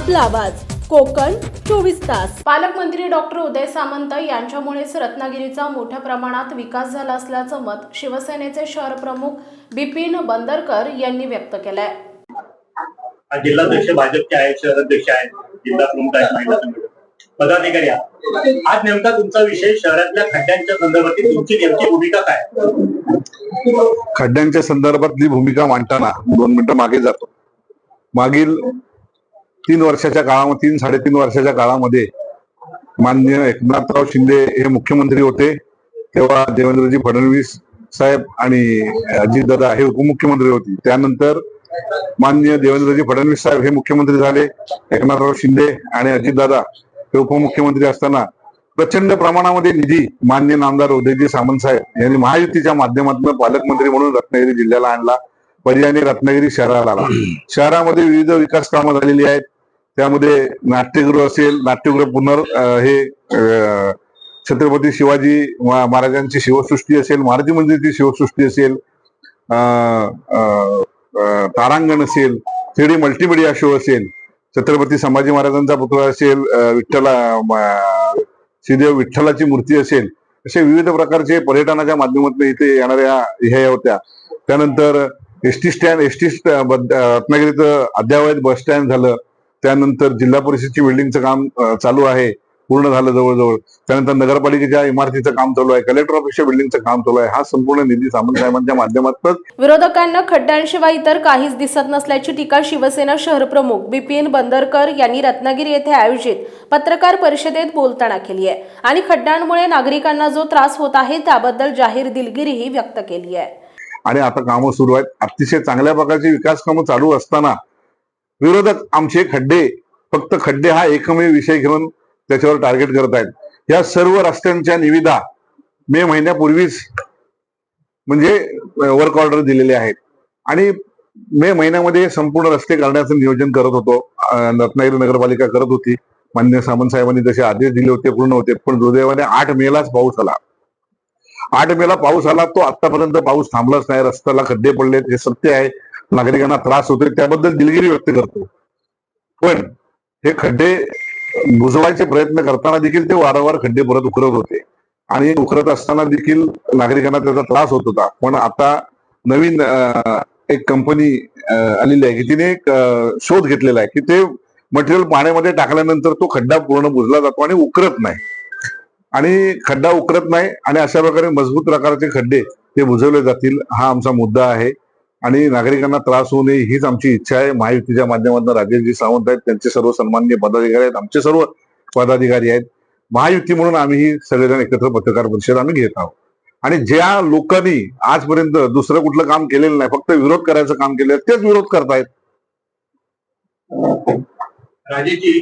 आपला आवाज. कोकण चोवीस तास. पालकमंत्री डॉक्टर उदय सामंत यांच्यामुळेच रत्नागिरीचा मोठ्या प्रमाणात विकास झाला असल्याचं मत शिवसेनेचे शहर प्रमुख बिपिन बंदरकर यांनी व्यक्त केलंय. आज जिल्हाध्यक्ष भाजपचे आहेत शहराध्यक्ष आहेत जिल्हा प्रमुख आहेत महिला पदाधिकारी आहेत. आज नेमका तुमचा विषय शहरातल्या खड्ड्यांच्या संदर्भातील तुमची नेमकी भूमिका काय? खड्ड्यांच्या संदर्भातली भूमिका मांडताना दोन मिनिटं मागे जातो. मागील तीन वर्षाच्या काळामध्ये तीन साडेतीन वर्षाच्या काळामध्ये मान्य एकनाथराव शिंदे हे मुख्यमंत्री होते. तेव्हा देवेंद्रजी फडणवीस साहेब आणि अजितदादा हे उपमुख्यमंत्री होते. त्यानंतर मान्य देवेंद्रजी फडणवीस साहेब हे मुख्यमंत्री झाले. एकनाथराव शिंदे आणि अजितदादा हे उपमुख्यमंत्री असताना प्रचंड प्रमाणामध्ये निधी मान्य नामदार उदयजी सामंत साहेब यांनी महायुतीच्या माध्यमातून पालकमंत्री म्हणून रत्नागिरी जिल्ह्याला आणला. पर्यायाने रत्नागिरी शहराला आला शहरामध्ये विविध विकास कामं झालेली आहेत. त्यामध्ये नाट्यगृह असेल नाट्यगृह पुनर् हे छत्रपती शिवाजी महाराजांची शिवसृष्टी असेल महाराजी मंदिरची शिवसृष्टी असेल तारांगण असेल थ्री डी मल्टीमीडिया शो असेल छत्रपती संभाजी महाराजांचा पुतळा असेल विठ्ठला श्रीदेव विठ्ठलाची मूर्ती असेल असे विविध प्रकारचे पर्यटनाच्या माध्यमातून इथे येणाऱ्या ह्या होत्या. त्यानंतर S T stand S T रत्नागिरीचं अद्यावत बस स्टँड झालं. त्यानंतर जिल्हा परिषदची बिल्डिंगचं काम चालू आहे पूर्ण झालं जवळजवळ. त्यानंतर नगरपालिकेच्या इमारतीचं काम चालू आहे कलेक्टर ऑफिसच्या बिल्डिंगचं काम चालू आहे. हा संपूर्ण निधी सामंत साहेबांच्या माध्यमातून विरोधकांना खड्ड्यांशिवाय इतर काहीच दिसत नसल्याची टीका शिवसेना शहर प्रमुख बिपिन बंदरकर यांनी रत्नागिरी येथे आयोजित पत्रकार परिषदेत बोलताना केली आहे. आणि खड्ड्यांमुळे नागरिकांना जो त्रास होत आहे त्याबद्दल जाहीर दिलगिरीही व्यक्त केली आहे. आणि आता कामं सुरू आहेत. अतिशय चांगल्या प्रकारची विकास कामं चालू असताना विरोधक आमचे खड्डे फक्त खड्डे हा एकमेव विषय घेऊन त्याच्यावर टार्गेट करत आहेत. या सर्व रस्त्यांच्या निविदा मे महिन्यापूर्वीच म्हणजे वर्क ऑर्डर दिलेले आहेत. आणि मे महिन्यामध्ये संपूर्ण रस्ते करण्याचं नियोजन करत होतो. रत्नागिरी नगरपालिका करत होती. मान्य सामंत साहेबांनी जसे आदेश दिले होते पूर्ण होते. पण दुर्दैवाने आठ मेलाच पाऊस आला. आठ मेला पाऊस आला तो आतापर्यंत पाऊस थांबलाच नाही. रस्त्याला खड्डे पडलेत हे सत्य आहे. नागरिकांना त्रास होतोय त्याबद्दल दिलगिरी व्यक्त करतो पण हे खड्डे बुजवायचे प्रयत्न करताना देखील ते वारंवार खड्डे परत उकरत होते. आणि उकरत असताना देखील नागरिकांना त्याचा त्रास होत होता. पण आता नवीन एक कंपनी आलेली आहे की तिने एक शोध घेतलेला आहे की ते मटेरियल पाण्यामध्ये टाकल्यानंतर तो खड्डा पूर्ण बुजला जातो आणि उकरत नाही. आणि खड्डा उकरत नाही आणि अशा प्रकारे मजबूत प्रकारचे खड्डे ते बुजवले जातील हा आमचा मुद्दा आहे. आणि नागरिकांना त्रास होऊ नये हीच आमची इच्छा आहे. महायुतीच्या माध्यमातून राजेशजी सावंत आहेत त्यांचे सर्व सन्मान्य पदाधिकारी आहेत आमचे सर्व पदाधिकारी आहेत. महायुती म्हणून आम्ही सगळेजण एकत्र पत्रकार परिषद आम्ही घेत आहोत. आणि ज्या लोकांनी आजपर्यंत दुसरं कुठलं काम केलेलं नाही फक्त विरोध करायचं काम केलेलं तेच विरोध करतायत. राजेजी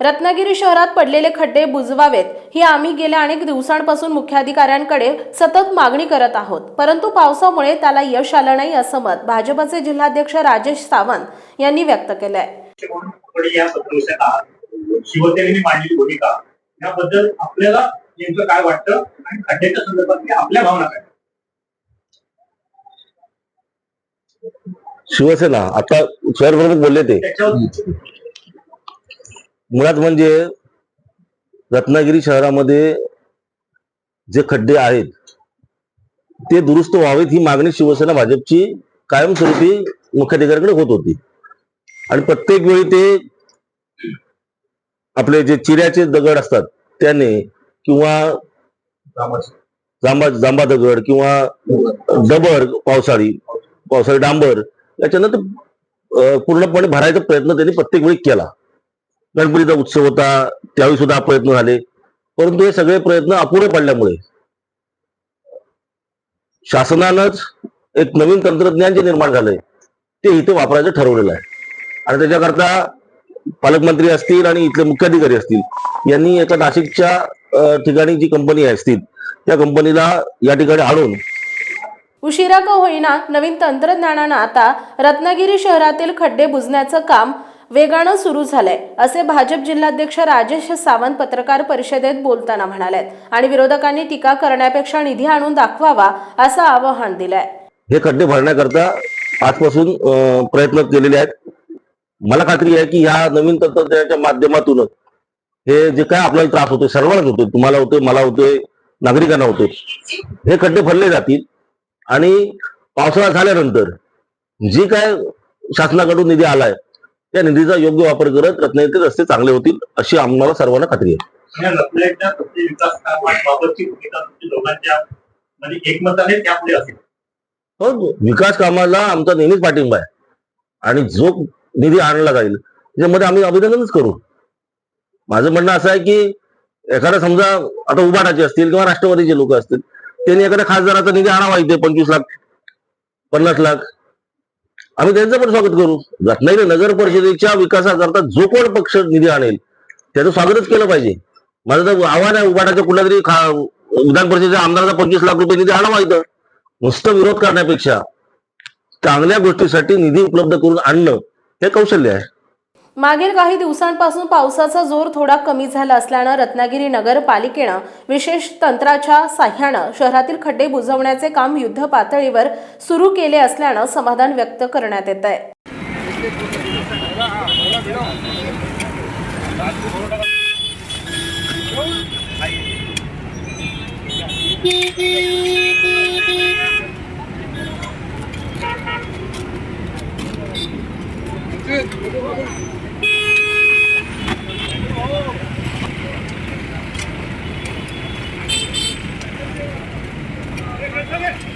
रत्नागिरी शहरात पडलेले खड्डे बुजवावेत. ही आम्ही गेल्या अनेक दिवसांपासून मुख्याधिकाऱ्यांकडे सतत मागणी करत आहोत. परंतु पावसामुळे त्याला यश आलं नाही असं मत भाजपचे जिल्हाध्यक्ष राजेश सावंत यांनी व्यक्त केलंय. म्हणून आपण या पत्रपरिषदेत शिवसेनेने मांडलेली भूमिका. याबद्दल आपल्याला नेमकं काय वाटतं आणि खड्ड्याच्या संदर्भात आपल्या भावना काय? शिवसेना आता शहरप्रमुख बोलले ते. मुळात म्हणजे रत्नागिरी शहरामध्ये जे खड्डे आहेत ते दुरुस्त व्हावेत ही मागणी शिवसेना भाजपची कायमस्वरूपी मुख्याधिकाऱ्याकडे होत होती. आणि प्रत्येक वेळी ते आपले जे चिऱ्याचे दगड असतात त्याने किंवा जांबा जांबा दगड किंवा डबर पावसाळी पावसाळी डांबर याच्यानं ते पूर्णपणे भरायचा प्रयत्न त्यांनी प्रत्येक वेळी केला. गणपतीचा उत्सव होता त्यावेळी सुद्धा प्रयत्न झाले. परंतु हे सगळे प्रयत्न अपुरे पडल्यामुळे शासनानंच एक नवीन तंत्रज्ञान जे निर्माण झालंय ते इथे वापरायचं ठरवलेलं आहे. आणि त्याच्याकरता पालकमंत्री असतील आणि इथले मुख्याधिकारी असतील यांनी एका नाशिकच्या ठिकाणी जी कंपनी असतील त्या कंपनीला या ठिकाणी आणून उशिरा का होईना नवीन तंत्रज्ञानानं आता रत्नागिरी शहरातील खड्डे बुजण्याचं काम वेगानं सुरू झालंय असे भाजप जिल्हाध्यक्ष राजेश सावंत पत्रकार परिषदेत बोलताना म्हणाले आणि विरोधकांनी टीका करण्यापेक्षा निधी आणून दाखवावा असं आवाहन दिलंय. हे खड्डे भरण्याकरता आजपासून प्रयत्न केलेले आहेत. मला खात्री आहे की ह्या नवीन तंत्रज्ञानाच्या माध्यमातूनच हे जे काय आपल्याला त्रास होतो सर्वांनाच होतो तुम्हाला होतोय मला होतोय नागरिकांना होतोय हे खड्डे भरले जातील आणि पावसाळा झाल्यानंतर जी काय शासनाकडून निधी आलाय त्या निधीचा योग्य वापर करत रत्नागिरीचे रस्ते चांगले होतील अशी आम्हाला सर्वांना खात्री आहे. या विकास हो विकास कामाला आमचा नेहमीच पाठिंबा आहे. आणि जो निधी आणला जाईल त्याच्यामध्ये आम्ही अभिनंदनच करू. माझं म्हणणं असं आहे की एखादा समजा आता उबाटाचे असतील किंवा राष्ट्रवादीचे लोक असतील त्यांनी एखाद्या खासदाराचा निधी आणावा इथे पंचवीस लाख पन्नास लाख आम्ही त्यांचं पण स्वागत करू. रत्नागिरी नगर परिषदेच्या विकासाकरता जो कोण पक्ष निधी आणेल त्याचं स्वागतच केलं पाहिजे. माझं तर आव्हान आहे उबाटाच्या कुठल्या तरी खा विधान परिषदेच्या आमदाराचा पंचवीस लाख रुपये निधी आणावा इथं. नुसतं विरोध करण्यापेक्षा चांगल्या गोष्टीसाठी निधी उपलब्ध करून आणणं हे कौशल्य आहे. मागील काही दिवसांपासून पावसाचा जोर थोडा कमी झाला असल्यानं रत्नागिरी नगरपालिकेनं विशेष तंत्राच्या साह्यानं शहरातील खड्डे बुजवण्याचे काम युद्ध पातळीवर सुरू केले असल्यानं समाधान व्यक्त करण्यात येत आहे. Okay.